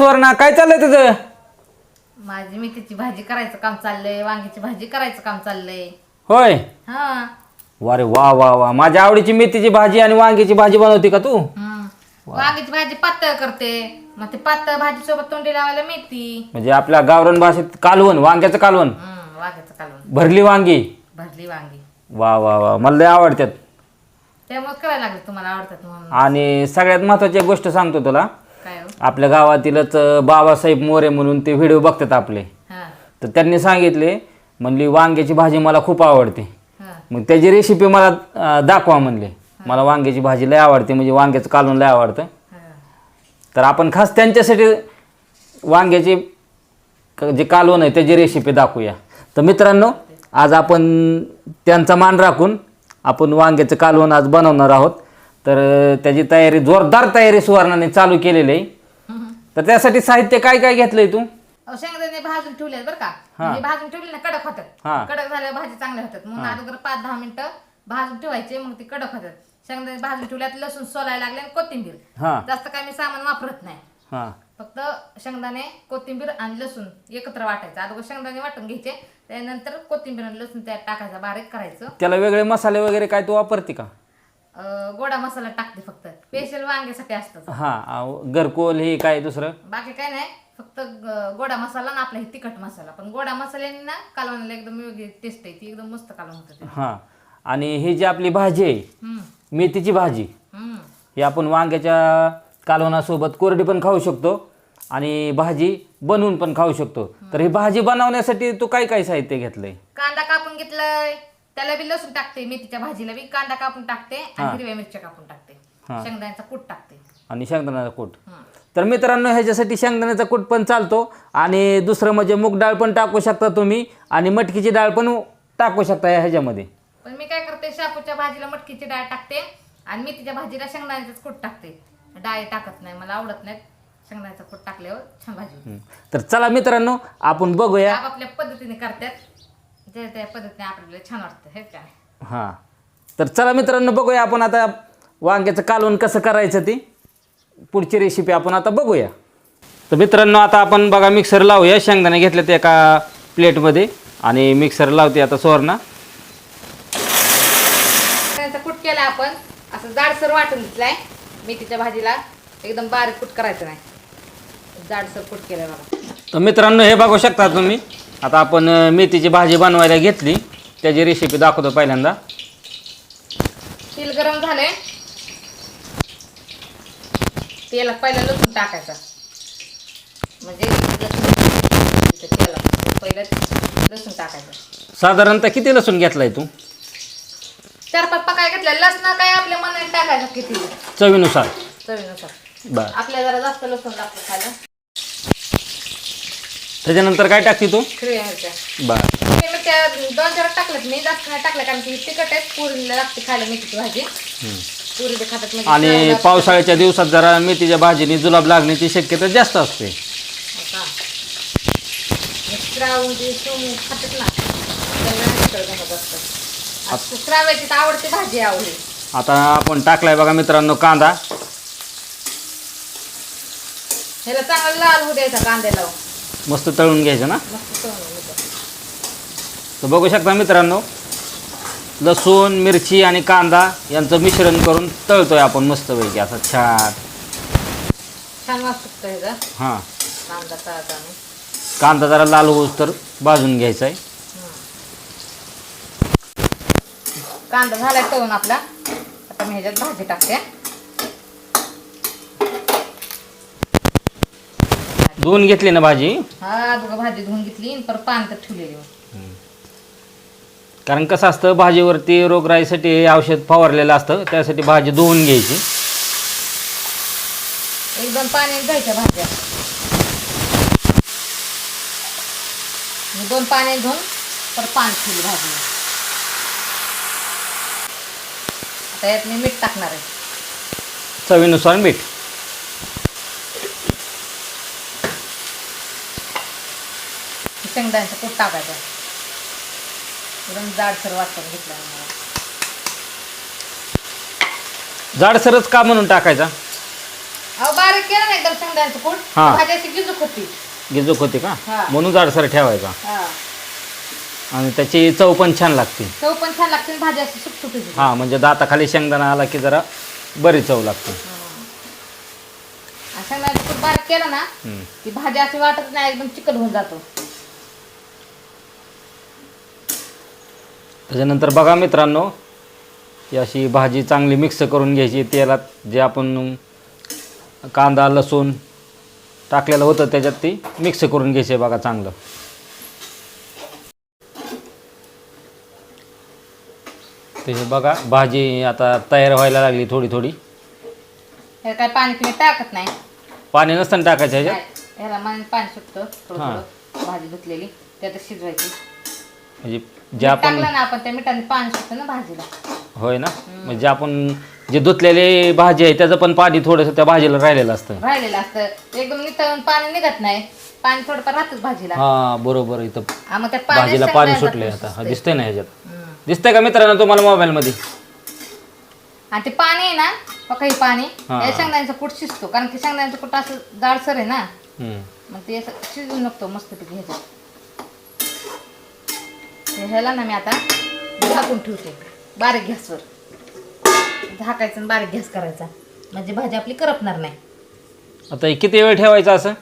सुवर्णा काय चाललंय तुझं? माझी मेथीची भाजी करायचं काम चाललंय वांग्याची भाजी करायचं काम चाललंय. होय? हा. वारे वा वा वा. माझ्या आवडीची मेथीची भाजी आणि वांग्याची भाजी बनवते का तू? हम्म. वांग्याची भाजी पातळ करते. मग ते पातळ भाजी सोबत तोंडी लावायला मेथी. म्हणजे आपल्या गावरान भाषेत कालवण वांग्याचं कालवण. हम्म, वांग्याचं कालवण. भरली वांगी? भरली वांगी. वा वा वा. मला लय आवडतात. त्यामुळे करायला लागले तुम्हाला आवडतात म्हणून. आणि सगळ्यात महत्वाची एक गोष्ट सांगतो तुला. काय हो? आपल्या गावातीलच अं, बाबासाहेब मोरे म्हणून ते व्हिडिओ बघतात आपले. हा. तर त्यांनी सांगितले म्हणली वांग्याची भाजी मला खूप आवडते. हा. मग त्याची रेसिपी मला अं, दाखवा म्हणले. मला वांग्याची भाजी लय आवडते म्हणजे वांग्याचं कालवण लय आवडतं. हा. तर आपण खास त्यांच्यासाठी वांग्याची क- जे कालवण आहे त्याची रेसिपी दाखवूया. तर मित्रांनो आज आपण त्यांचा मान राखून आपण वांग्याचं कालवण आज बनवणार आहोत. तर त्याची तयारी जोरदार तयारी सुवर्णाने चालू केलेली आहे. तर त्यासाठी साहित्य काय काय घेतलंय तू? अहो, शेंगदाणे भाजून ठेवले बरं का. म्हणजे भाजून ठेवले ना कडक हा. होतात कडक झाल्यावर भाजी चांगल्या होतात. म्हणून अगोदर पाच दहा मिनिटं भाजून ठेवायचे मग ते कडक होतात. शेंगदाणे भाजून ठेवल्यात लसूण सोलायला लागले आणि कोथिंबीर. हां. जास्त काय मी सामान वापरत नाही. हां. फक्त शेंगदाणे कोथिंबीर आणि लसूण एकत्र वाटायचं. अगोदर शेंगदाणे वाटून घ्यायचे त्यानंतर कोथिंबीर आणि लसूण त्यात टाकायचं बारीक करायचं. त्याला वेगळे मसाले वगैरे काय तू वापरते का? अं, गोडा मसाला टाकते फक्त. स्पेशल वांग्यासाठी असतं हां घरकोल हे काय दुसरं? बाकी काय नाही फक्त ग- गोडा मसाला आणि आपला हे तिखट मसाला. पण गोडा मसाल्याने ना कालवणाला एकदम वेगळी टेस्ट आहे ती एकदम मस्त कालवण होतं ते. हां. आणि ही जी आपली भाजी आहे हम्म, मेथीची भाजी हम्म. ही आपण वांग्याच्या कालवणासोबत कोरडी पण खाऊ शकतो आणि भाजी बनवून पण खाऊ शकतो. तर ही भाजी बनवण्यासाठी तू काय काय साहित्य घेतलंय? कांदा कापून घेतलाय त्याला बी लसूण टाकते मेथीच्या भाजीला बी कांदा कापून टाकते. आणि हिरव्या मिरच्या कापून टाकते हा. शेंगदाण्याचा कूट टाकते आणि शेंगदाण्याचा कूट. तर मित्रांनो ह्याच्यासाठी शेंगदाण्याचा कूट पण चालतो आणि दुसरं म्हणजे मूग डाळ पण टाकू शकता तुम्ही आणि मटकीची डाळ पण टाकू शकता ह्याच्यामध्ये पण मी काय करते शापूच्या भाजीला मटकीची डाळ टाकते आणि मेथीच्या भाजीला शेंगदाण्याचं कूट टाकते डाळ टाकत नाही मला आवडत नाही शेंगदाण्याचं कूट टाकल्यावर छान भाजी होते हं. तर चला मित्रांनो आपण बघूया आपापल्या पद्धतीने करतात जे त्या पद्धतीने आपल्याला छान वाटतं हे काय? हां. तर चला मित्रांनो बघूया आपण आता वांग्याचं कालवण कसं करायचं ती. पुढची रेसिपी आपण आता बघूया. तर मित्रांनो आता आपण बघा मिक्सर लावूया. शेंगदाणे घेतले ते एका प्लेटमध्ये आणि मिक्सर लावते आता सुवर्णा. शेंगदाण्याचा कूट केला आपण. असं जाडसर वाटून घेतलाय. मेथीच्या भाजीला एकदम बारीक कूट करायचं नाही. जाडसर कूट केलाय बघा. तर मित्रांनो हे बघू शकता तुम्ही. आता आपण मेथीची भाजी बनवायला घेतली. त्याची रेसिपी दाखवतो पहिल्यांदा. तेल गरम झालंय. तेलात पहिला लसूण टाकायचा. म्हणजे तेलात पहिलं लसूण टाकायचं. साधारणतः किती लसूण घेतलाय तू? चार पाच पकाय घेतल्या. लसणं काय आपल्या मनाने टाकायचं किती? चवीनुसार. चवीनुसार. बरं. आपल्याला जरा जास्त लसूण लागतं खायला. त्याच्यानंतर काय टाकते तू? हिरव्या मिरच्या. बरं. दोन चार टाकल्यात मी जास्त नाही टाकल्या कारण की तिखट आहे पुरीला लागते खायला मेथीची भाजी. पुरी बी खातात म्हणजे आणि पावसाळ्याच्या दिवसात जरा मेथीच्या भाजीने जुलाब लागण्याची शक्यता जास्त असते. आता. श्रावण जे सोमू खातात ना त्यांना मिसळ जमत असतं आता श्राव्याची तर आवडते भाजी आवडली. आता आपण टाकलाय बघा मित्रांनो कांदा. ह्याला चांगला लाल होऊ द्यायचा कांद्याला. मस्त तळून घ्यायचं ना. तर बघू शकता मित्रांनो लसूण मिरची आणि कांदा यांचं मिश्रण करून तळतोय आपण मस्तपैकी. असं छान. हां. कांदा जरा लाल होऊस तर भाजून घ्यायचा आहे. कांदा झालाय तळून आपला. आता मी ह्याच्यात भाजी टाकते. धुवून घेतली ना भाजी? हा बघा भाजी धुवून घेतली आणि परत ठेवलेली कारण कसं असतं भाजीवरती रोगराईसाठी औषध फवारलेलं असतं त्यासाठी भाजी धुवून घ्यायची. एक दोन पाणी घ्यायच्या भाज्या. दोन पाणी धुवून परत पाणी ठेवली भाजी. आता यात मी मीठ टाकणार आहे. चवीनुसार मीठ. शेंगदाण्याचं कूट टाकायचं. एकदम जाडसर वाटून घेतलं मला जाडसरच का म्हणून टाकायचा? अहो बारीक केलं ना एकदम शेंगदाण्याचं कूट. हा. भाजी अशी गिजूक होती. गिजूक होते का? हा. म्हणून जाडसर ठेवायचा. हा. आणि त्याची चव पण छान लागते. चव पण छान लागते आणि भाजी अशी सुटसुटीत होती. हां म्हणजे दाताखाली शेंगदाणा आला की जरा बरी चव लागते. आणि शेंगदाण्याचं कूट बारीक केलं ना हम्म. ती भाजी अशी वाटत नाही एकदम चिकट होऊन जातो. त्याच्यानंतर बघा मित्रांनो ही अशी भाजी चांगली मिक्स करून घ्यायची. तेलात जे आपण कांदा लसूण टाकलेलं होतं त्याच्यात ती मिक्स करून घ्यायची बघा चांगलं. ते बघा भाजी आता तयार व्हायला लागली थोडी थोडी. काय पाणी तुम्ही टाकत नाही? पाणी नसताना टाकायचं ह्याच्यात? ह्याला मन पाणी सुटतं थोडं हा. थोडं भाजी धुतलेली त्यात शिजवायची. म्हणजे जे आपण टाकलं ना आपण त्या मिठाने पाणी सुटतं ना भाजीला. होय ना? म्हणजे आपण जे धुतलेले भाजी आहे त्याचं पण पाणी थोडंसं त्या भाजीला राहिलेलं असतं. राहिलेलं असतं. एकदम नितळून पाणी निघत नाही. पाणी थोडंफार राहतच भाजीला. हा बरोबर इथं हा, मग त्या पाण्यात भाजीला पाणी कूट आता. हा. दिसतंय. ना ह्याच्यात? हम्म. दिसतंय का मित्रांनो तुम्हाला मोबाईलमध्ये? आणि ते पाणी आहे ना बघा हे पाणी हा. या शेंगदाण्याचं कूट शिजतो. कारण की शेंगदाण्याचं कूट असं जाडसर आहे ना. हम्म. मग ते असं शिजून नको मस्तपैकी ह्याच्यात. ह्याला ना मी आता झाकून ठेवते. बारीक गॅसवर. झाकायचं आणि बारीक गॅस करायचा. म्हणजे भाजी आपली करपणार नाही. आता हे किती वेळ ठेवायचं असं?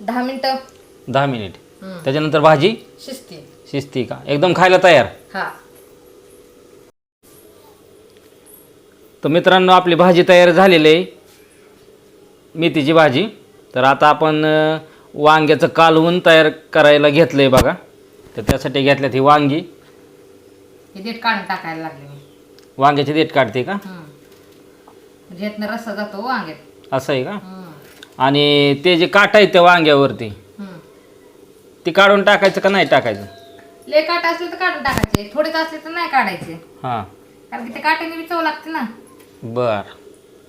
दहा मिनटं. दहा मिनिट. हम्म. त्याच्यानंतर भाजी? शिजते. शिजती का? एकदम खायला तयार. हा. तर मित्रांनो आपली भाजी तयार झालेली आहे. मेथीची भाजी. तर आता आपण अं, वांग्याचं कालवून तयार करायला घेतलं आहे बघा. तर त्यासाठी घेतल्यात ही वांगी. हे देठ काढून टाकायला लागले मी. वांग्याची देठ काढते का. म्हणजे यातनं रस्सा जातो वांग्यात. असं आहे का. आणि ते जे काट आहेत त्या वांग्यावरती. ती काढून टाकायचं का नाही टाकायचं? लय काट असले तर काढून टाकायचे. थोडेच असले तर नाही काढायचे. हां. कारण की ते काट्याने बी चव लागते ना. बर.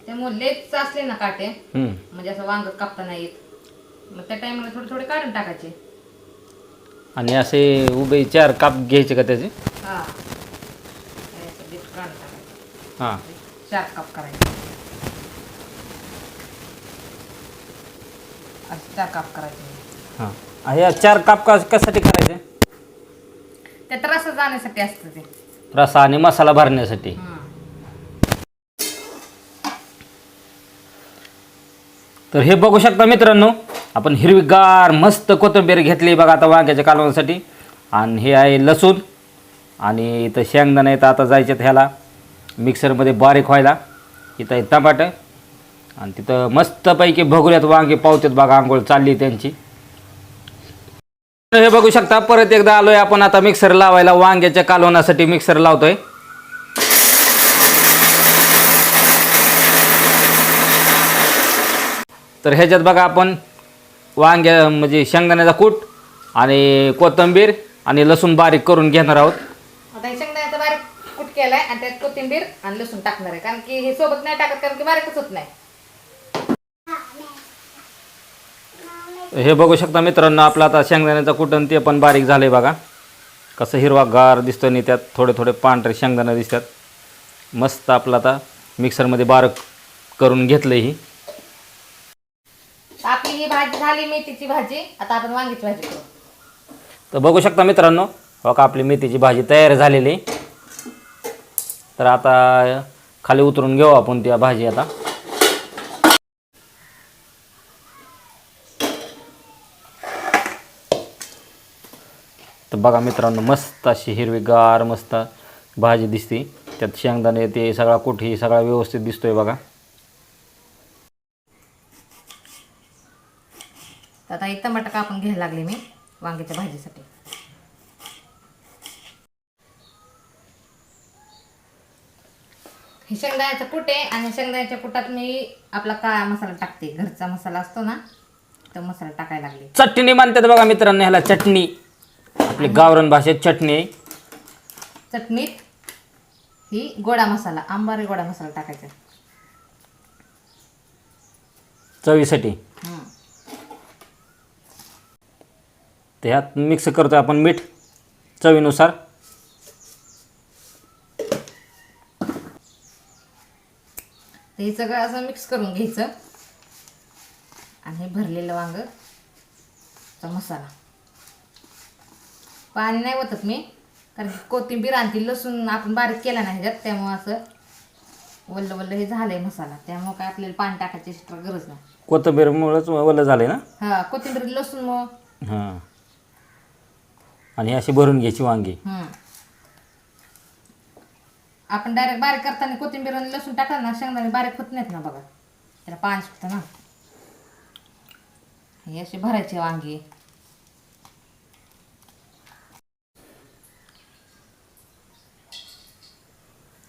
त्यामुळे लेच असले ना काटे. म्हणजे असं वांग कापता नाही येत मग त्या टायमाला थोडे थोडे काढून टाकायचे. आणि असे उभे चार काप घ्यायचे का त्याचे? हा. काढून टाकायचं. चार काप करायचे. असं चार काप करायचे. हां. ह्या चार काप का कशासाठी करायचे? त्यात रस्सा जाण्यासाठी असतं ते. रसा आणि मसाला भरण्यासाठी. हम्म. तर हे बघू शकता मित्रांनो आपण हिरवीगार मस्त कोथिंबीर घेतली बघा आता वांग्याच्या कालवणासाठी. आणि हे आहे लसूण. आणि इथं शेंगदाणा येतं आता जायचं ह्याला. मिक्सरमध्ये बारीक व्हायला. इथं आहे टमाटर आणि तिथं मस्तपैकी भगुऱ्यात वांगे पावतात बघा आंघोळ चालली त्यांची. हे बघू शकता परत एकदा आलोय आपण आता मिक्सर लावायला. वांग्याच्या कालवण्यासाठी मिक्सर लावतोय. तर ह्याच्यात बघा आपण वांग्या म्हणजे शेंगदाण्याचा कूट आणि कोथिंबीर आणि लसूण बारीक करून घेणार आहोत. आता हे शेंगदाण्याचा बारीक कुट केलाय आणि त्यात कोथिंबीर आणि लसूण टाकणार आहे. कारण की हे सोबत नाही टाकत कारण की बारीकच होत नाही. हे बघू शकता मित्रांनो आपला आता शेंगदाण्याचा कूट आणि ते पण बारीक झालं आहे बघा. कसं हिरवा गार दिसतं आणि त्यात थोडे थोडे पांढरे शेंगदाणे दिसतात. मस्त आपलं आता मिक्सरमध्ये बारीक करून घेतलं ही. भाजी झाली मेथीची भाजी आता आपण वांगीची भाजी करू. तर बघू शकता मित्रांनो बघा आपली मेथीची भाजी तयार झालेली. आहे. तर आता खाली उतरून घेऊ आपण त्या भाजी आता. तर बघा मित्रांनो मस्त अशी हिरवीगार मस्त भाजी दिसते. त्यात शेंगदाणे ते सगळा कुठी सगळा व्यवस्थित दिसतोय बघा. टमाटर कापून घ्यायला लागले मी वांग्याच्या भाजीसाठी. हे शेंगदाण्याचं कुट आहे आणि शेंगदाण्याच्या कुटात मी आपला काळा मसाला टाकते. घरचा मसाला असतो ना तो मसाला टाकायला लागले. चटणी म्हणतात बघा मित्रांनो ह्याला चटणी. आपली गावरान भाषेत चटणी. आहे चटणीत ही गोडा मसाला आंबारी गोडा मसाला टाकायचा. चवीसाठी. हम्म. त्यात मिक्स करतो आपण मीठ चवीनुसार. तर हे सगळं असं मिक्स करून घ्यायचं. आणि हे भरलेलं वांग चा मसाला. पाणी नाही ओतत मी कारण कोथिंबीर आणखी लसूण आपण बारीक केला नाही ह्याच्यात त्यामुळं असं वल्ल वल्ल हे झालंय मसाला. त्यामुळं काय आपल्याला पाणी टाकायची एक्स्ट्रा गरज नाही. कोथिंबीरमुळंच ओलं झालंय ना? हा कोथिंबीर लसूण मग. हां. आणि अशी भरून घ्यायची वांगी. हम्म. आपण डायरेक्ट बारीक करताना कोथिंबीर आणि लसूण टाकलं ना शेंगदाणे बारीक होत नाहीत ना बघा. त्याला पाणी सुटतं ना. हे असे भरायचे वांगे.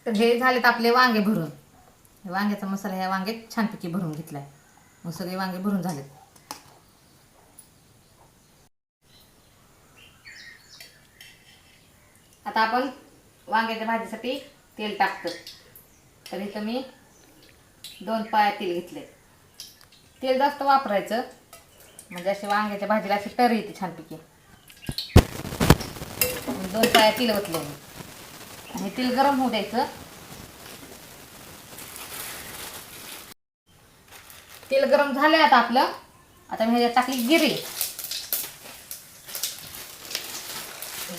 तर हे झालेत आपले वांगे भरून. हे वांग्याचा मसाला ह्या वांग्यात छानपैकी भरून घेतलाय. मग सगळे वांगे भरून झालेत. आता आपण वांग्याच्या भाजीसाठी तेल टाकतो तर इथं मी दोन पाया तेल घेतले तेल जास्त वापरायचं. म्हणजे असे वांग्याच्या भाजीला अशी तरी येते छानपैकी. दोन पाया तेल ओतले मी. आणि तेल गरम होऊ द्यायचं. तेल गरम झालं आता आपलं. आता मी ह्याच्यात टाकली गिरी.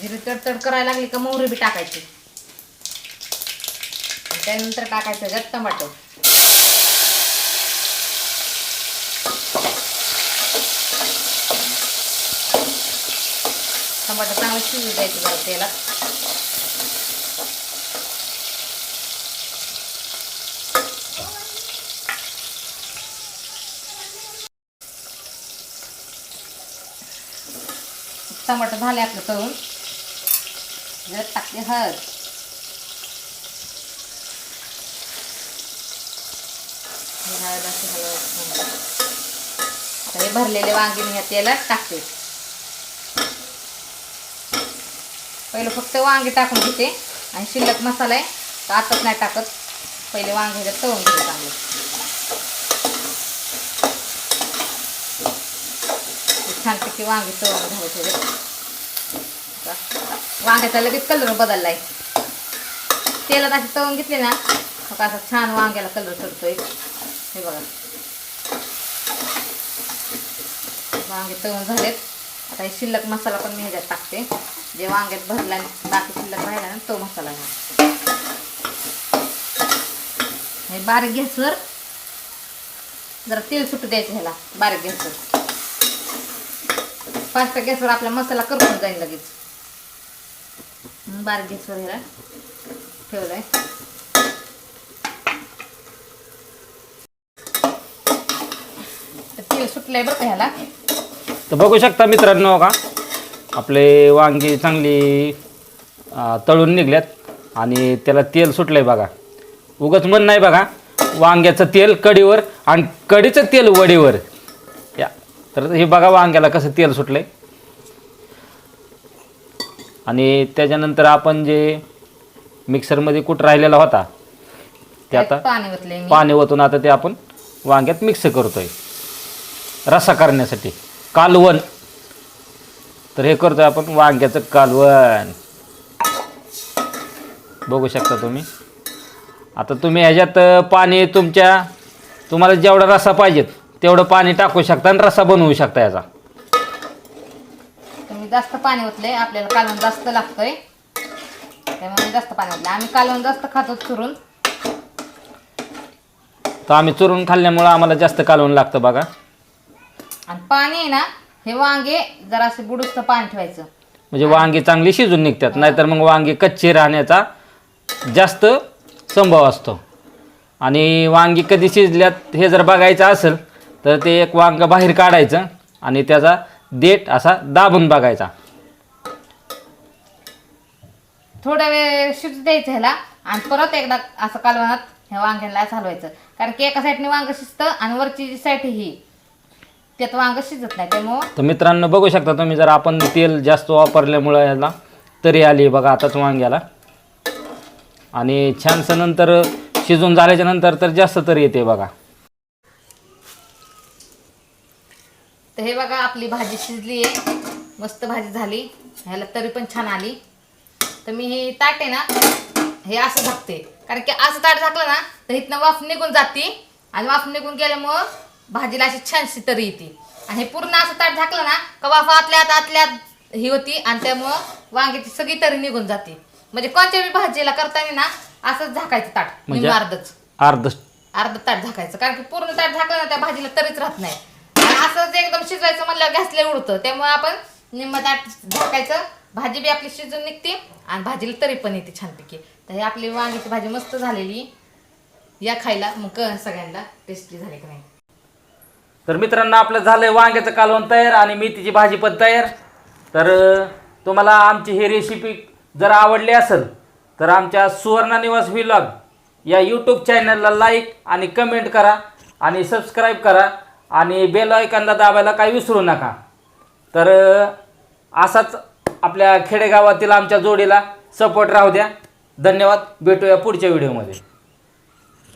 जिरे तडतड करायला लागली का मोहरी बी टाकायची. त्यानंतर टाकायचं त्याच्यात टमाटो टमाटर चांगलं शिजू द्यायचं जरा त्याला टमाटर झाले आपलं तळून. जर टाकते हळद हे हळद हळद आता हे भरलेले वांगे मी ह्या तेलात टाकते पहिलं फक्त वांगे टाकून घेते आणि शिल्लक मसाला आहे तर आताच नाही टाकत पहिले वांगे तळून घेते चांगले हे छानपैकी वांगे तळून घ्यायचे वांग्याचा लगेच कलर बदललाय. तेलात असे तळून घेतले ना मग असा छान वांग्याला कलर चढतोय हे बघा. वांगे तळून झालेत. आता हे शिल्लक मसाला पण मी ह्याच्यात टाकते. जे वांग्यात भरला बाकी शिल्लक राहिला ना तो मसाला घ्या हे बारीक गॅसवर जरा तेल सुटू द्यायचं ह्याला. बारीक गॅसवर फास्ट गॅसवर आपला मसाला करपून जाईल लगेच. म्हणून बारीक ह्याला तर तेल सुटलंय बरं का ह्याला? तर बघू शकता मित्रांनो का आपले वांगी चांगली अं, तळून निघल्यात आणि त्याला तेल सुटलं आहे बघा. उगच मन नाही बघा वांग्याचं तेल कडीवर आणि कढीचं तेल वडीवर. या तर हे बघा वांग्याला कसं तेल सुटलं आहे आणि त्याच्यानंतर आपण जे मिक्सरमध्ये कुठ राहिलेला होता ते आता त्यात पाणी मी. पाणी ओतून आता ते आपण वांग्यात मिक्स करतोय. रसा करण्यासाठी. कालवण. तर हे करतोय आपण वांग्याचं कालवण. बघू शकता तुम्ही. आता तुम्ही ह्याच्यात अं, पाणी तुमच्या तुम्हाला जेवढा रसा पाहिजेत तेवढं पाणी टाकू शकता आणि रसा बनवू शकता याचा. जास्त पाणी ओतलंय आपल्याला कालवण जास्त लागतंय. त्यामुळे जास्त पाणी ओतलंय. आम्ही कालवण जास्त खातो चुरून. तर आम्ही चुरून खाल्ल्यामुळं आम्हाला जास्त कालवण लागतं बघा. आणि पाणी आहे ना हे वांगे जरा असे बुडूस्त पाणी ठेवायचं. म्हणजे वांगी चांगली शिजून निघतात नाहीतर मग वांगी कच्ची राहण्याचा जास्त संभव असतो. आणि वांगी कधी शिजल्यात हे जर बघायचं असेल तर ते एक वांग बाहेर काढायचं आणि त्याचा देठ असा दाबून बघायचा. थोडा वेळ शिजू द्यायचं ह्याला आणि परत एकदा असं कालवणात ह्या वांग्याला हलवायचं कारण की एका साईडने वांग शिजतं आणि वरची जी साईड ही त्यात वांग शिजत नाही. त्यामुळं तर मित्रांनो बघू शकता तुम्ही जर आपण तेल जास्त वापरल्यामुळं याला तरी आली बघा आताच वांग्याला. आणि छानसं नंतर शिजून झाल्याच्यानंतर तर जास्त तरी येते बघा. तर हे बघा आपली भाजी शिजली आहे. मस्त भाजी झाली. ह्याला तरी पण छान आली. तर मी हे ताट आहे ना हे असं झाकते. कारण की असं ताट झाकलं ना तर इथनं वाफ निघून जाते. आणि वाफ निघून गेल्यामुळं भाजीला अशी छानशी तरी येते. आणि हे पूर्ण असं ताट झाकलं ना का वाफा आतल्यात आतल्यात ही होती. आणि त्यामुळं वांग्याची सगळी तरी निघून जाते. म्हणजे कोणत्या बी भाजीला करताना ना असंच झाकायचं ताट. म्हणजे- अर्धच. अर्ध अर्ध ताट झाकायचं. कारण की पूर्ण ताट झाकलं ना त्या भाजीला तरीच राहत नाही. आणि असंच एकदम शिजवायचं म्हणलं घासले उडतं. त्यामुळे आपण निम्म ताट झाकायचं भाजी बी आपली शिजून निघते आणि भाजीला तरी पण येते छानपैकी. तर हे आपली वांग्याची भाजी मस्त झालेली. या खायला मग कळ सगळ्यांना टेस्टी झाली की नाही. तर मित्रांनो आपलं झालंय वांग्याचं कालवण तयार आणि मेथीची भाजी पण तयार. तर तुम्हाला आमची ही रेसिपी जर आवडली असेल तर आमच्या सुवर्णा निवास व्हिलॉग या यूट्यूब चॅनलला लाईक आणि कमेंट करा आणि सबस्क्राईब करा. आणि बेल आयकॉनला दाबायला काही विसरू नका. तर असाच आपल्या खेडेगावातील आमच्या जोडीला सपोर्ट राहू द्या. धन्यवाद. भेटूया पुढच्या व्हिडिओमध्ये